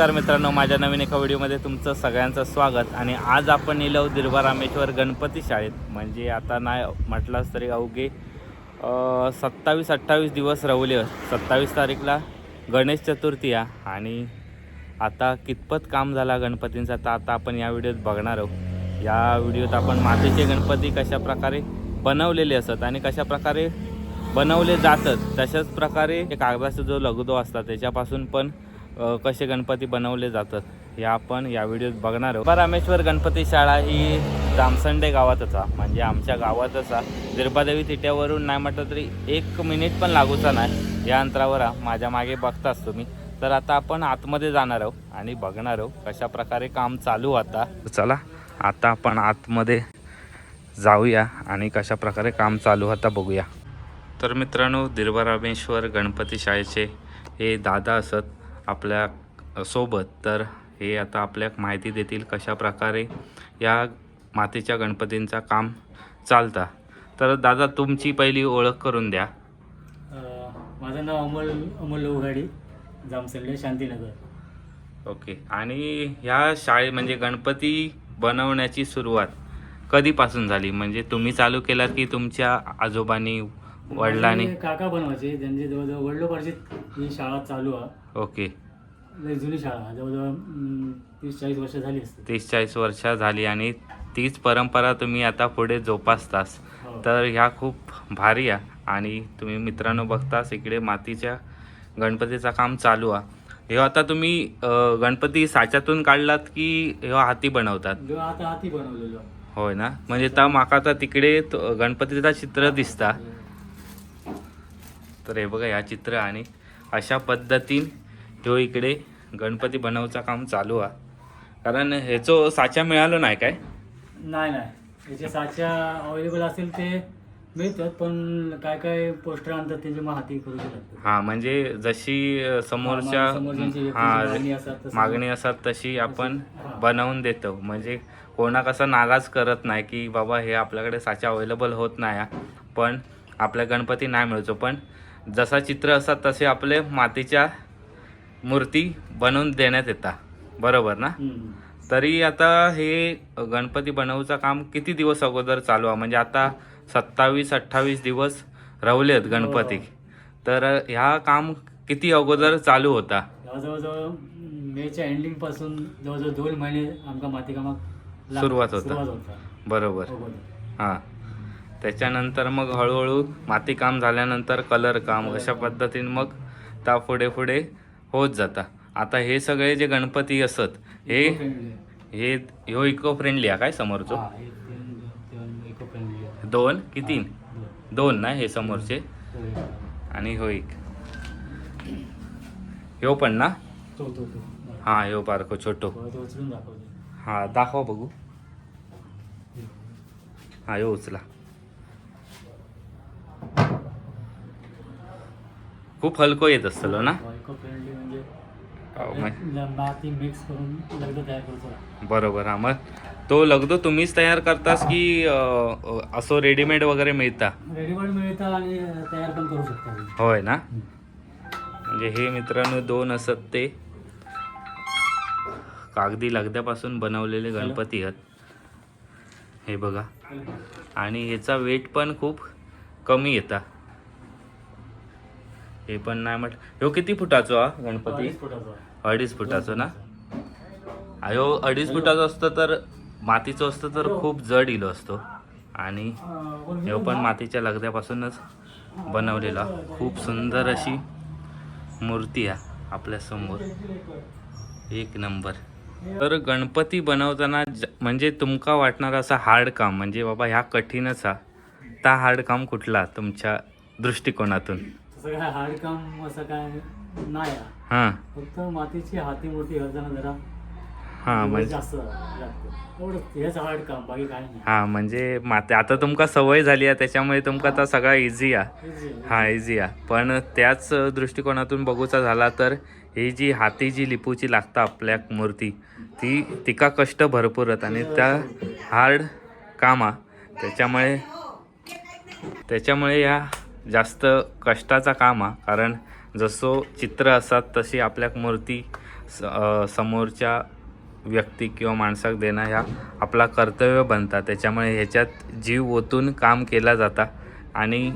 नमस्कार मित्रांनो माझ्या नवीन एका व्हिडिओमध्ये तुमचं सगळ्यांचं स्वागत. आणि आज आपण निलव दिरबा रामेश्वर गणपती शाळेत. म्हणजे आता नाही म्हटलास तरी अवघे सत्तावीस अठ्ठावीस दिवस रवले. सत्तावीस तारीखला गणेश चतुर्थी आहे आणि आता कितपत काम झाला गणपतींचा तर आता आपण या व्हिडिओत बघणार आहोत. या व्हिडिओत आपण मातीचे गणपती कशा प्रकारे बनवलेले असत आणि कशा प्रकारे बनवले जातात तशाच प्रकारे कागदाचा जो लगदो असतात त्याच्यापासून पण कसे गणपती बनवले जातात हे आपण या व्हिडिओत बघणार आहोत. रामेश्वर गणपती शाळा ही जामसंडे गावातच आहे म्हणजे आमच्या गावातच आहे दिर्बादेवी तिट्यावरून नाही म्हटलं तरी एक मिनिट पण लागूचा नाही. या अंतरावर माझ्या मागे बघताच तुम्ही. तर आता आपण आतमध्ये जाणार आहोत आणि बघणार आहोत कशा प्रकारे काम चालू आता. चला आता आपण आतमध्ये जाऊया आणि कशा प्रकारे काम चालू आता बघूया. तर मित्रांनो दिरबारामेश्वर गणपती शाळेचे हे दादा असत. आपल्यासोबत. तर हे आता आपल्याक माहिती देतील कशा प्रकारे या मातीच्या गणपतींचा काम चालता. तर दादा तुमची पहिली ओळख करून द्या. माझं नाव अमोल अमोल उघाडी जामसंडे शांतीनगर. ओके. आणि ह्या शाळे म्हणजे गणपती बनवण्याची सुरुवात कधीपासून झाली? म्हणजे तुम्ही चालू केलात की तुमच्या आजोबांनी वडिलांनी? काका बनवायचे. त्यांचे जवळजवळ वडिलोपार्जित ही शाळा चालू आहे ओके. लय जुनी शाळा. जवळजवळ तीस चाळीस वर्ष झाली असते तीस चाळीस वर्ष झाली आणि तीच परंपरा तुम्ही आता पुढे जोपासतास. हो. तर ह्या खूप भारी आहे आणि तुम्ही मित्रांनो बघतास इकडे मातीच्या गणपतीचं काम चालू आहे. हे आता तुम्ही अं, गणपती साच्यातून काढलात की हे हाती बनवतात? जो आता हाती बनवलेलो आहे. होय ना? म्हणजे तर माका आता तिकडे तो गणपतीचा चित्र दिसता. तर हे बघा या चित्र आणि अशा पद्धतीन ह्यो इकडे गणपती बनवचा काम चालू आहे कारण ह्याचो साचा मिळालो नाही काय? नाही नाही. याचे साच्या अवेलेबल असेल ते मिळतात पण काय काय पोस्टर आणतात त्यांचे मग हाती करू शकतात हा म्हणजे जशी समोरच्या हा, मागणी असतात तशी आपण. बनवून देतो. म्हणजे कोणा कसा नाराज करत नाही की बाबा हे आपल्याकडे साचा अवेलेबल होत नाही. पण आपल्या गणपती नाही मिळतो. पण जसा चित्र असतात तसे आपले मातीच्या मूर्ती बनवून देण्यात येतात बरोबर ना. तरी आता हे गणपती बनवूचं काम किती दिवस अगोदर चालू आहे? म्हणजे आता सत्तावीस अठ्ठावीस दिवस रवलेत गणपती. हो. तर ह्या काम किती अगोदर चालू होता? ह्या जवळजवळ मेच्या एंडिंगपासून जवळजवळ दोन महिने आमका माती कामाक लाग- सुरुवात होता. बरोबर. हां. त्याच्यानंतर मग हळूहळू माती काम झाल्यानंतर कलर काम अशा पद्धतीने मग त्या पुढे पुढे होत जाता. आता हे सगळे जे गणपती असत हे. हे ह्यो इको फ्रेंडली आहे काय समोरचो? हा, हे दोन की तीन? दोन. ना हे समोरचे? तो आणि हो एक. ह्यो पण ना. हा ह्यो बारको छोटो. दाखवतो. हा दाखवा बघू. हा ह्यो उचला. खूप हलको येत असतलो ना? इको फ्रेंडली म्हणजे हो, मग- ल- माती मिक्स करून लगद तयार करतो बरोबर हा मग तो लगदो तुम्हीच तयार करतास की असो रेडीमेड वगैरे मिळता? रेडीमेड मिळतं आणि तयार पण करू शकता. होय ना? म्हणजे हे मित्रांनो दोन असत ते. कागदी लगद्यापासून बनवलेले गणपती आहेत. हे बघा. आणि ह्याचा वेट पण खूप कमी येता. हे पण नाही म्हट ह्यो किती फुटाचो हा गणपती? अडीच फुटाचा ना? ह्यो अडीच फुटाचो असतो तर मातीचो असतो तर खूप जड इलो असतो. आणि अं, हे पण मातीच्या लगद्यापासूनच बनवलेला. खूप सुंदर अशी मूर्ती आहे आपल्यासमोर. एक नंबर. तर गणपती बनवताना ज- म्हणजे तुमका वाटणार असं हार्ड काम म्हणजे बाबा ह्या कठीणच हा. त्या हार्ड काम कुठला तुमच्या दृष्टिकोनातून? तसं काय हार्ड काम असं काय नाही. आहे. हां. फक्त मातीची हाती मोठी जरा हां म्हणजे जास्त लागतो एवढंच हेच हार्ड काम बाकी काय नाही. हां म्हणजे माते आता तुमका सवय झाली आहे त्याच्यामुळे तुमका आता सगळा इझी आहे. Easy आहे. हा इझी आहे. पण त्याच दृष्टिकोनातून बघूचा झाला तर ही जी हाती जी लिपूची लागता आपल्या मूर्ती ती तिका कष्ट भरपूर आहेत आणि त्या हार्ड कामा त्याच्यामुळे त्याच्यामुळे या जास्त कष्टाचा काम आहे कारण जसो चित्र असतात तशी आपल्या मूर्ती स समोरच्या व्यक्ती किंवा माणसाक देणं ह्या आपला कर्तव्य बनतात त्याच्यामुळे ह्याच्यात जीव ओतून काम केला जाता. आणि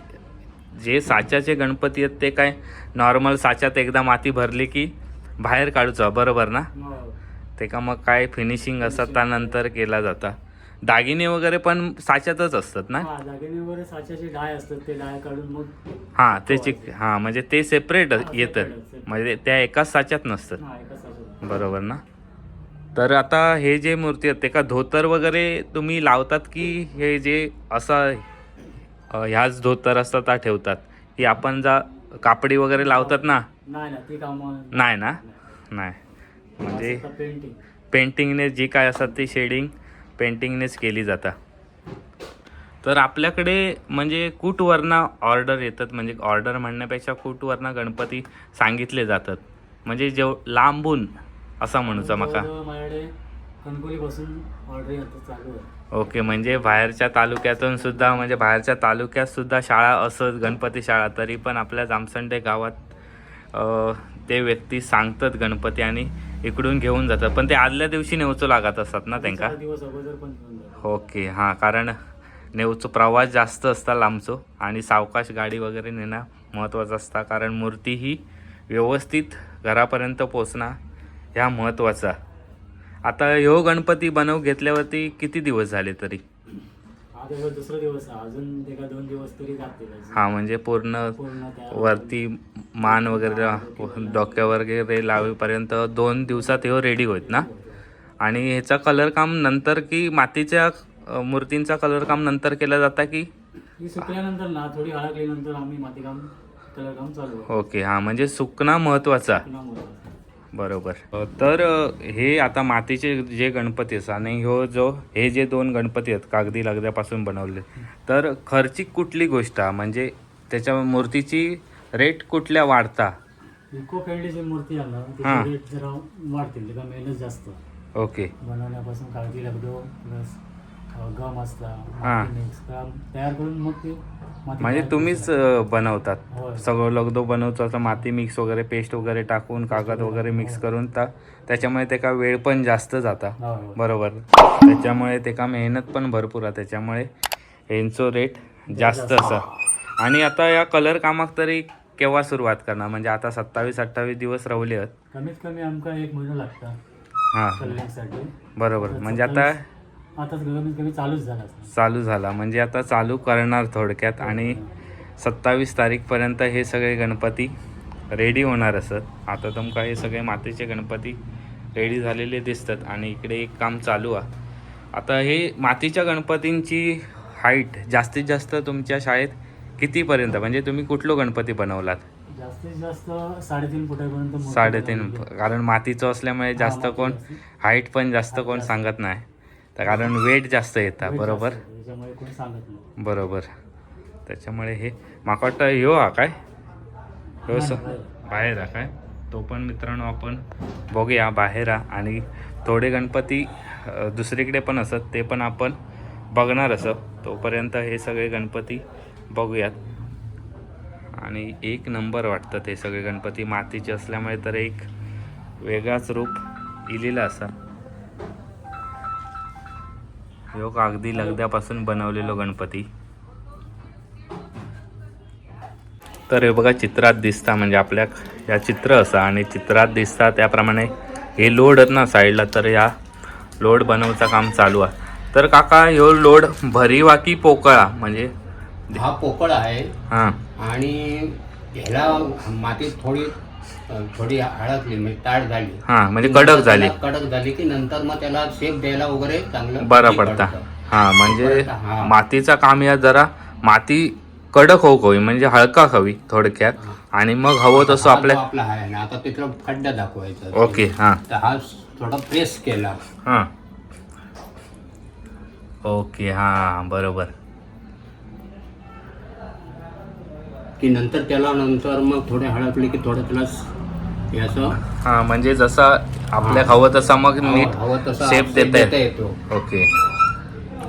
जे साच्याचे गणपती आहेत ते काय नॉर्मल साच्यात एकदा माती भरली की बाहेर काढूचा बरोबर ना? हो. ते का मग काय फिनिशिंग असतात त्यानंतर केला जाता. दागिने वगैरे पण साच्यातच असतात ना? हा दागिने वगैरे साच्याचे डाय असतात ते डाय काढून मग हां ते चिक हां म्हणजे ते सेपरेट येतं. separate. म्हणजे त्या एकाच साच्यात नसतं हा एका साच्यात बरोबर ना? तर आता हे जे मूर्ती आहेत ते का धोतर वगैरे तुम्ही लावतात की हे जे असं अ, ह्याच धोतर असतात त्या ठेवतात? की आपण जा कापडी वगैरे लावतात ना? नाही ना ती काम नाही ना? नाही. म्हणजे पेंटिंग पेंटिंगने जी काय असतात ती शेडिंग पेंटिंगनेच केली जातात तर आपल्याकडे म्हणजे कुटवरना ऑर्डर येतात? म्हणजे ऑर्डर म्हणण्यापेक्षा कुटवरना गणपती सांगितले जातात? म्हणजे जेव लांबून असा म्हणूचा माका. चालू आहे. ओके म्हणजे बाहेरच्या तालुक्यातून सुद्धा म्हणजे बाहेरच्या तालुक्यात सुद्धा शाळा असत गणपती शाळा तरी पण आपल्या जामसंडे गावात ते व्यक्ती सांगतात गणपती आणि इकडून घेऊन जातात. पण ते आदल्या दिवशी नेवचो लागत असतात ना त्यांका? चार दिवस अगोदर पण घेऊन जातो. ओके हां कारण नेवचो प्रवास जास्त असता लांबचो आणि सावकाश गाडी वगैरे नेणं महत्त्वाचं असता. कारण मूर्ती ही व्यवस्थित घरापर्यंत पोचणं ह्या महत्त्वाचा. आता ह्यो गणपती बनव घेतल्यावरती किती दिवस झाले तरी? हा दिवस दुसरा दिवस आहे अजून ते का दोन दिवस तरी जातील अजून. हां म्हणजे पूर्ण पूर्ण त्या वरती मान वगैरे डोक्यावर वगैरे लावेपर्यंत दोन दिवसात ह्यो रेडी होत ना आणि ह्याचा कलर काम नंतर की मातीच्या अ, मूर्तींचा कलर काम नंतर केला जाता की ही सुकल्यानंतर ना थोडी हळकल्यानंतर आम्ही मातीकाम कलर काम चालू. ओके हां म्हणजे सुकणं मोठं. बरोबर. तर हे आता मातीचे जे गणपती आहेत आणि ह्यो जो हे जे दोन गणपती आहेत कागदी लगद्यापासून बनवले तर खर्चिक कुठली गोष्ट? म्हणजे त्याच्या मूर्तीची रेट कुठल्या वाढता? इको फ्रेंडली मूर्ती हा. त्याची रेट जरा वाढतील जास्त. ओके. बनवण्यापासून काळजी लागतो प्लस गम असता हा. माती mix करा- तयार करून मग ते माती म्हणजे तयार तुम्हीच अ, बनवतात. होय. सगळं लगदो बनवतो असं माती मिक्स वगैरे पेस्ट वगैरे टाकून कागद वगैरे मिक्स करून ता त्याच्यामुळे ते का वेळ पण जास्त जाता. होय, होय. बरोबर. त्याच्यामुळे ते का मेहनत पण भरपूर आहे त्याच्यामुळे यांचो रेट जास्त असा. आणि आता या कलर कामाक तरी केव्हा सुरुवात करणार? म्हणजे आता सत्तावीस अठ्ठावीस दिवस रवले आहेत कमीत कमी आमका एक महिना लागता हां. कलरिंगसाठी बरोबर. म्हणजे आता आता कमीत कमी चालूच झाला असता. चालू झाला म्हणजे आता चालू करणार थोडक्यात आणि सत्तावीस तारीखपर्यंत हे सगळे गणपती रेडी होणार असत आता तुमका हे सगळे मातीचे गणपती रेडी झालेले दिसतात आणि इकडे एक काम चालू आहे आता हे मातीच्या गणपतींची हाईट जास्तीत जास्त तुमच्या शाळेत कितीपर्यंत म्हणजे तुम्ही कुठलो गणपती बनवलात जास्तीत जास्त साडेतीन फुटापर्यंत साडेतीन. कारण मातीचं असल्यामुळे जास्त कोण. हाईट पण जास्त कोण. सांगत नाही तर कारण वेट जास्त येतात weight बरोबर? बरोबर. त्याच्यामुळे हे माका वाटतं ह्यो हा काय? ह्यो स बाहेर हा काय? तो पण मित्रांनो आपण बघूया बाहेर हा. आणि थोडे गणपती दुसरीकडे पण असत ते पण आपण बघणार असत. तोपर्यंत हे सगळे गणपती बघूयात. आणि एक नंबर वाटतं ते सगळे गणपती मातीचे असल्यामुळे तर एक वेगळाच रूप इलेला असा. ह्यो कागदी लगद्यापासून बनवलेलो गणपती. तर हे बघा चित्रात दिसता म्हणजे आपल्या या चित्र असा आणि चित्रात दिसता त्याप्रमाणे हे लोड ना साईडला तर या लोड बनवचं काम चालू आहे. तर काका ह्यो लोड भरीवा की पोकळा? म्हणजे हा पोकळ आहे. हां. आणि ह्याला माती थोडी थोडी हळकली म्हणजे ताट झाली. हां म्हणजे कडक झाली. कडक झाली की नंतर मग त्याला शेप द्यायला वगैरे चांगलं बरं पडता. हां म्हणजे. मातीचा काम या जरा माती कडक होऊ हवी म्हणजे हलका हवी थोडक्यात? आणि मग हवं तसं आपल्या आपला आहे ना आता तिथला खड्डा दाखवायचा. ओके हां. तर हा थोडा प्रेस केला. हां. ओके हां बरोबर. की नंतर त्याला नंतर मग थोडे हळकले की थोडं त्याला स- हे म्हणजे जसा आपल्या हवं तसा मग नीट हवं तसा शेप देता येतो. ओके.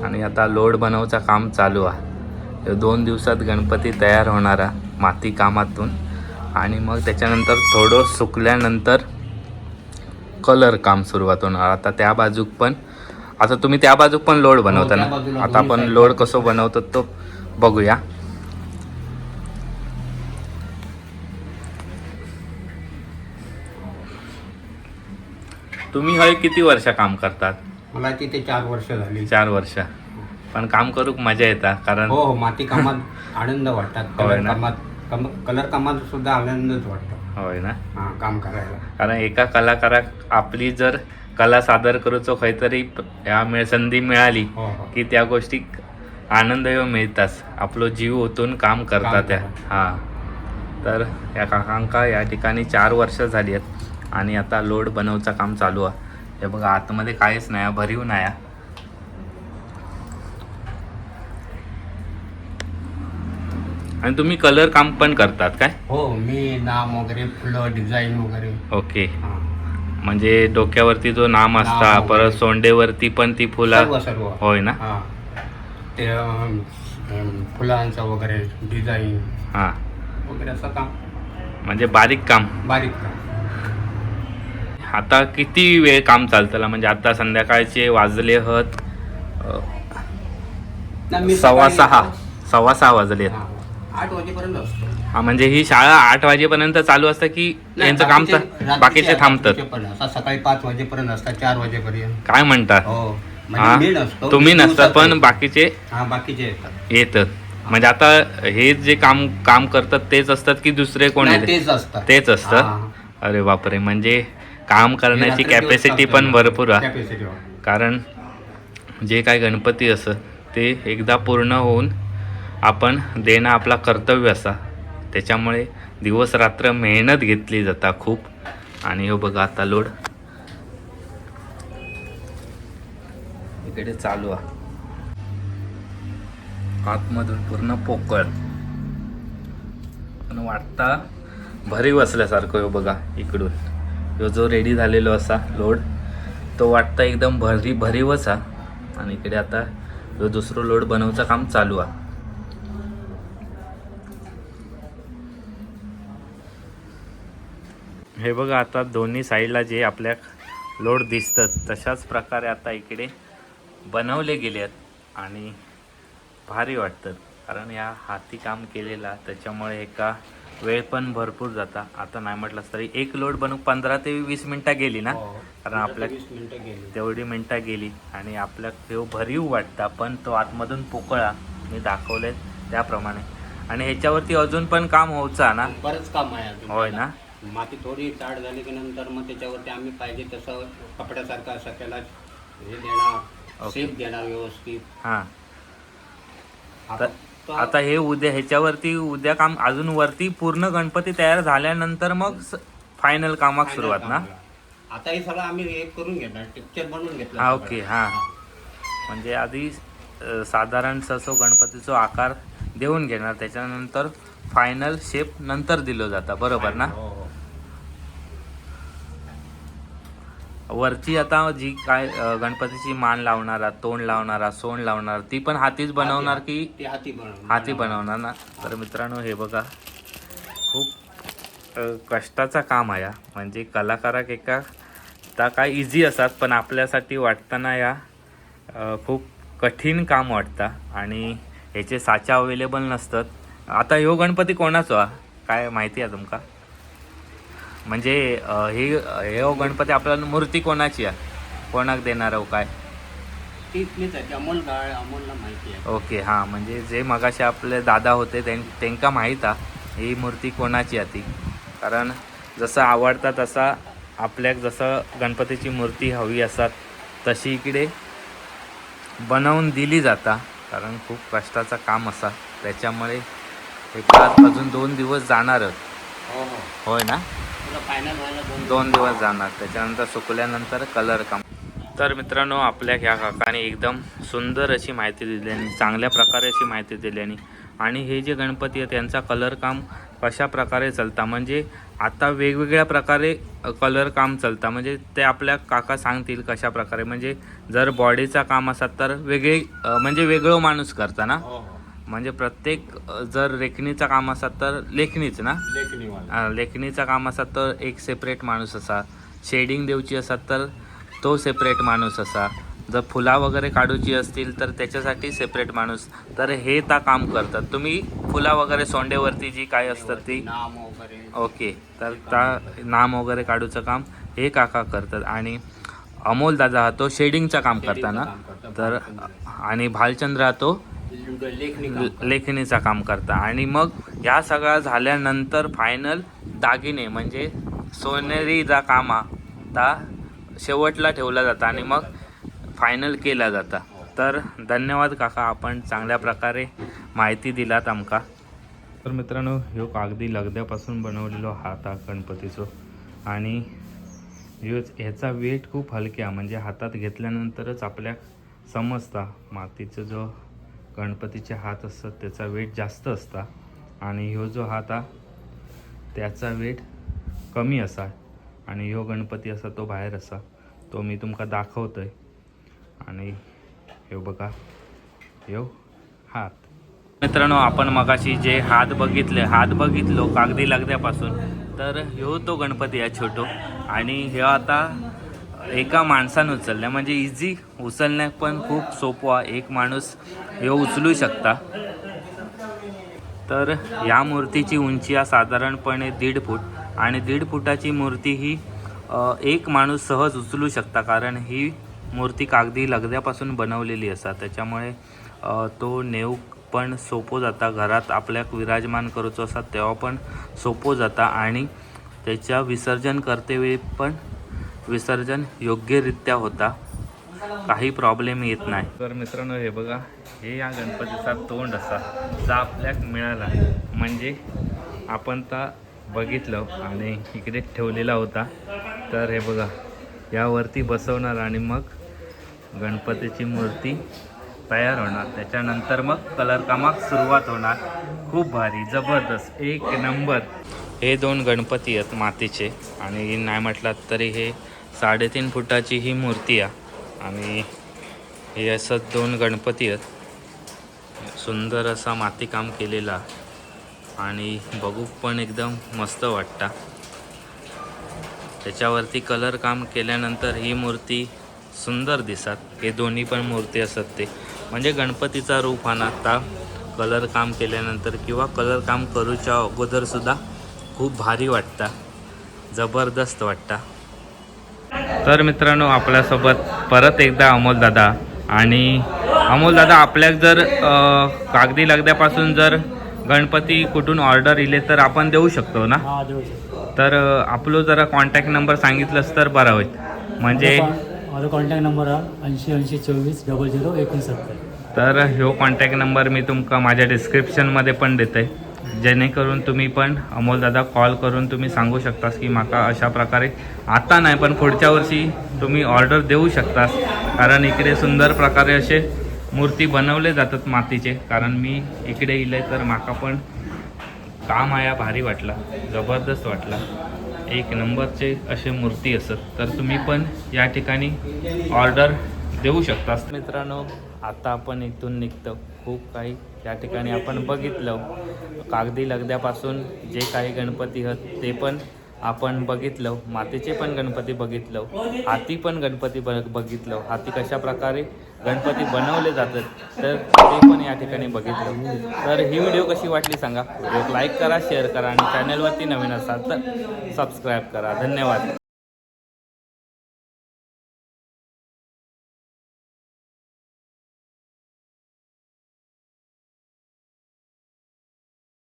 आणि आता लोड बनवचं काम चालू आहे. दोन दिवसात गणपती तयार होणारा माती कामातून. आणि मग त्याच्यानंतर थोडं सुकल्यानंतर कलर काम सुरुवात होणार. आता त्या बाजूक पण आता तुम्ही त्या बाजूक पण लोड बनवता हो, ना? आता आपण लोड. कसं बनवतो तो बघूया. तुम्ही हय किती वर्ष काम करतात? मला तिथे चार वर्ष झाली. चार वर्ष. पण काम करूक मजा येता कारण हो हो माती कामात आनंद वाटतात. होय कलर ना? कामात कम- कलर कामात सुद्धा आनंदच वाटतो. होय ना. हा काम करायला. कारण एका कलाकाराक आपली जर कला सादर करूचो खंयतरी ह्या मिळ संधी मिळाली हो हो. की त्या गोष्टीक आनंद ह्यो मिळताच. आपलो जीव ओतून काम करता काम त्या. करता. हा. तर या काकांका या ठिकाणी चार वर्ष झाली आहेत. आणि आता लोड बनवचं काम चालू आहे. हे बघा आतमध्ये काहीच नाही भरीव नाही. आणि तुम्ही कलर काम पण करतात काय? हो मी नाम वगैरे फुलं डिझाईन वगैरे. ओके. म्हणजे डोक्यावरती जो नाम असता परत. सोंडेवरती पण ती फुलं सर्व होय ना? हा. ते फुलांचं वगैरे डिझाईन हा. वगैरे असं काम. म्हणजे बारीक काम. बारीक काम. आता किती वेळ काम चालतं म्हणजे आता संध्याकाळचे वाजले हत सव्वा सहा. सव्वा सहा वाजले. आठ वाजेपर्यंत हा म्हणजे ही शाळा आठ वाजेपर्यंत चालू असतं की यांचं काम बाकीचे- थांबतात? असतात. सकाळी पाच वाजेपर्यंत असतात चार वाजेपर्यंत. काय म्हणतात हो म्हणजे तुम्ही नसतात पण. बाकीचे हा बाकीचे येतात. म्हणजे आता हे जे काम काम करतात तेच असतात की दुसरे कोण तेच असतात. तेच असतं? हा. अरे बापरे म्हणजे काम करण्याची कॅपॅसिटी. पण भरपूर आहे. हो. कारण जे काय गणपती असं ते एकदा पूर्ण होऊन आपण देणं आपला कर्तव्य असा. त्याच्यामुळे दिवस रात्र मेहनत घेतली जाता खूप. आणि हो बघा आता लोड. इकडे चालू आहे. आतमधून पूर्ण पोकळ. पण वाटता भरी बसल्यासारखं हो बघा इकडून. ह्यो जो रेडी झालेलो असा लोड तो वाटता एकदम भरी भरीवच हा. आणि इकडे आता ह्यो दुसरं लोड बनवचं काम चालू आहे हे बघा आता दोन्ही साईडला जे आपल्या लोड दिसतात तशाच प्रकारे आता इकडे बनवले गेले आहेत आणि भारी वाटतं कारण या हाती काम केलेला त्याच्यामुळे एका वेळ पण भरपूर जाता. आता नाही म्हटलंस तरी एक लोड बनवून पंधरा ते वीस मिनटं गेली ना? हो. कारण आपल्या तेवढी मिनटं गेली आणि आपल्या तो भरीव वाटता पण तो आतमधून पोकळा मी दाखवले त्याप्रमाणे. आणि ह्याच्यावरती अजून पण काम होऊचा ना? बरंच काम आहे होय ना? माती थोडी ताड झाली की नंतर मग त्याच्यावरती आम्ही पाहिजे तसं कपड्यासारखं असं त्याला हे देणार. शेप देणार व्यवस्थित. हां. आता हे उद्या ह्याच्यावरती उद्या काम अजून वरती पूर्ण गणपती तयार झाल्यानंतर मग फायनल कामाक सुरुवात ना. आता हे सगळं आम्ही हे करून घेणार टेक्चर बनवून घेतलं हा. ओके, हा. म्हणजे आधी साधारण ससो गणपतीचो आकार देऊन घेणार त्याच्यानंतर फायनल शेप नंतर दिलो जाता बरोबर ना हो, हो. वरची आता जी काय गणपतीची मान लावणारा तोंड लावणारा सोंड लावणार ती पण हातीच बनवणार की हाती बनवणार. हाती बनवणार ना? तर मित्रांनो हे बघा. खूप कष्टाचा काम आहे. म्हणजे कलाकाराक एका आता काय इझी असतात पण आपल्यासाठी वाटताना या खूप कठीण काम वाटतं. आणि ह्याचे साचा अवेलेबल नसतात. आता ह्यो गणपती कोणाचो हा? काय माहिती आहे तुमका? म्हणजे अ, ही ह्यो गणपती आपल्याला मूर्ती कोणाची आहे? कोणाक देणार हो काय? ती इथलीच आहे ती अमोल गाळ अमोलला माहिती आहे. ओके हां म्हणजे जे मगाशी आपले दादा होते त्यां त्यांका माहीत आहे ही मूर्ती कोणाची आहे ती? कारण जसं आवडता तसा आपल्याक जसं गणपतीची मूर्ती हवी असतात तशी इकडे बनवून दिली जाता कारण खूप कष्टाचं काम असा त्याच्यामुळे एका अजून दोन दिवस जाणारच हो हो होय ना? तुला फायनल व्हायला दोन दिवस. जाणार. त्याच्यानंतर सुकल्यानंतर कलर काम तर मित्रांनो आपल्या ह्या काकाने एकदम सुंदर अशी माहिती दिली आणि चांगल्या प्रकारे अशी माहिती दिली आणि आणि हे जे गणपती आहेत त्यांचा कलर काम कशा प्रकारे चालता? म्हणजे आता वेगवेगळ्या प्रकारे कलर काम चालता. म्हणजे ते आपल्या काका सांगतील कशा प्रकारे. म्हणजे जर बॉडीचा काम असतात तर वेगळे म्हणजे वेगळं माणूस करता ना? हो हो. म्हणजे प्रत्येक जर रेखणीचं काम असत तर लेखणीच ना? लेखणीवाला. अ, लेखणीचं काम असत तर एक सेपरेट माणूस असा. शेडिंग देऊची असत तर तो सेपरेट माणूस असा. जर फुला वगैरे काढूची असतील तर त्याच्यासाठी सेपरेट माणूस. तर हे ता काम करतात. तुम्ही फुला वगैरे सोंडेवरती जी काय असतात ती? ओके. तर त्या नाम वगैरे काढूचं काम हे काका करतात. आणि अमोल दादा हा तो शेडिंगचं काम करता ना? काम करतात. तर आणि भालचंद्र हा तो लेखणी. लेखणीचं काम करता. आणि मग या सगळं झाल्यानंतर फायनल दागिने म्हणजे सोनेरी जा काम हा, ता शेवटला ठेवला जाता आणि मग फायनल केला जाता. तर धन्यवाद काका आपण चांगल्या प्रकारे माहिती दिलात आमका. तर मित्रांनो ह्यो कागदी लगद्यापासून बनवलेलो हात हा गणपतीचो. आणि ह्यो ह्याचा वेट खूप हलक्या म्हणजे हातात घेतल्यानंतरच आपल्याक समजता मातीचं जो गणपतीचे हात असतात त्याचा वेट जास्त असता. आणि ह्यो जो हात हा त्याचा वेट कमी असा. आणि ह्यो गणपती असा तो बाहेर असा. तो मी तुमका दाखवतो आहे आणि ह्यो बघा ह्यो हात. मित्रांनो आपण मगाशी जे हात बघितले हात बघितलो कागदी लागद्यापासून तर ह्यो तो गणपती आहे छोटो. आणि ह्यो आता एका माणसानं उचलल्या. म्हणजे इझी उचलण्या पण खूप सोपं आहे. एक माणूस ह्यो उचलू शकता. तर या मूर्तीची उंची आहे साधारणपणे दीड फूट आणि दीड फुटाची मूर्ती ही एक माणूस सहज उचलू शकता कारण ही मूर्ती कागदी लगद्यापासून बनवलेली असा त्याच्यामुळे तो नेऊक पण सोपो जाता. घरात आपल्याक विराजमान करूचो असा तेव्हा पण सोपो जाता आणि त्याच्या विसर्जन करतेवेळी पण विसर्जन योग्यरित्या होता. काही प्रॉब्लेम येत नाही. तर मित्रांनो हे बघा हे या गणपतीचा तोंड असा जा आपल्याक मिळाला. म्हणजे आपण ता बघितलं आणि इकडे ठेवलेला होता. तर हे बघा यावरती बसवणार आणि मग गणपतीची मूर्ती तयार होणार. त्याच्यानंतर मग कलर कामाक सुरुवात होणार. खूप भारी जबरदस्त. एक नंबर हे दोन गणपती आहेत मातीचे. आणि नाही म्हटलात तरी हे साडेतीन फुटाची ही मूर्ती आहे. आणि हे असं दोन गणपती आहेत. सुंदर असा मातीकाम केलेला. आणि बघू पण एकदम मस्त वाटता. त्याच्यावरती कलर काम केल्यानंतर ही मूर्ती सुंदर दिसतात. हे दोन्ही पण मूर्ती असतात ते. म्हणजे गणपतीचा रूप आणता आता कलर काम केल्यानंतर किंवा कलर काम करूच्या अगोदरसुद्धा खूप भारी वाटता. जबरदस्त वाटता. तर मित्रांनो आपल्यासोबत परत एकदा अमोल दादा आणि अमोल दादा आपल्याक जर कागदी लगद्यापासून जर गणपती कुठून ऑर्डर इले तर आपण देऊ शकतो ना? तर आपलो जरा कॉन्टॅक्ट नंबर सांगितलंस तर बरं होईल. म्हणजे माझा कॉन्टॅक्ट नंबर ऐंशी ऐंशी चोवीस डबल झिरो एकोणसत्तर. तर ह्यो कॉन्टॅक्ट नंबर मी तुमका माझ्या डिस्क्रिप्शनमध्ये पण देते जेणेकरून तुम्ही पण अमोलदादा कॉल करून तुम्ही सांगू शकतास की माका अशा प्रकारे आता नाही पण पुढच्या वर्षी तुम्ही ऑर्डर देऊ शकतास. कारण इकडे सुंदर प्रकारे असे मूर्ती बनवले जातात मातीचे. कारण मी इकडे इले तर माका पण काम आया भारी वाटला जबरदस्त वाटला. एक नंबरचे असे मूर्ती असत तर तुम्ही पण या ठिकाणी ऑर्डर देऊ शकता मित्रांनो आता आपण इथून निघतो. खूप काही त्या ठिकाणी आपण बघितलं. कागदी लगद्यापासून जे काही गणपती आहेत ते पण आपण बघितलं. मातीचे पण गणपती बघितलं. हाती पण गणपती बघ बघितलं. हाती कशा प्रकारे गणपती बनवले जातात तर ते पण या ठिकाणी बघितलं. तर ही व्हिडिओ कशी वाटली सांगा. व्हिडिओ लाईक करा शेअर करा आणि चॅनलवरती नवीन असाल तर सबस्क्राईब करा. धन्यवाद.